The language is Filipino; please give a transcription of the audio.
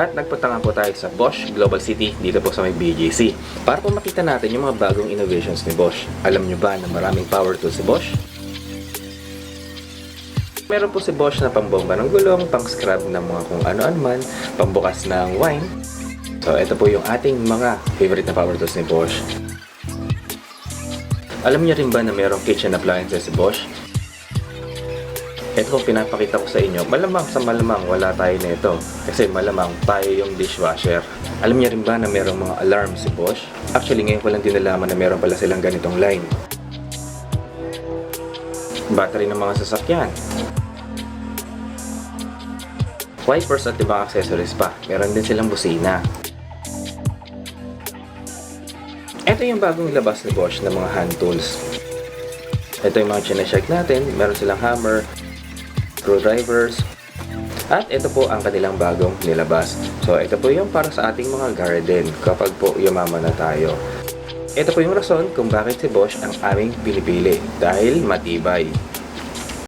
At nagpunta po tayo sa Bosch Global City dito po sa may BGC para po makita natin yung mga bagong innovations ni Bosch. Alam nyo ba na maraming power tools si Bosch? Meron po si Bosch na pambomba ng gulong, pang scrub ng mga kung ano-ano man, pambukas ng wine. So ito po yung ating mga favorite na power tools ni Bosch. Alam niyo rin ba na mayroong kitchen appliances si Bosch? Ito pinapakita ko sa inyo, malamang sa malamang wala tayo nito. Kasi malamang tayo yung dishwasher. Alam niyo rin ba na mayroong mga alarm si Bosch? Actually, ngayon ko lang din nalaman na meron pala silang ganitong line. Battery ng mga sasakyan. Wipers at ibang accessories pa. Meron din silang busina. Ito yung bagong labas ni Bosch ng mga hand tools. Ito yung mga chinecheck natin. Meron silang hammer, screwdrivers, at ito po ang kanilang bagong nilabas. So ito po yung para sa ating mga garden kapag po yumaman na tayo. Ito po yung rason kung bakit si Bosch ang aming pinipili dahil matibay.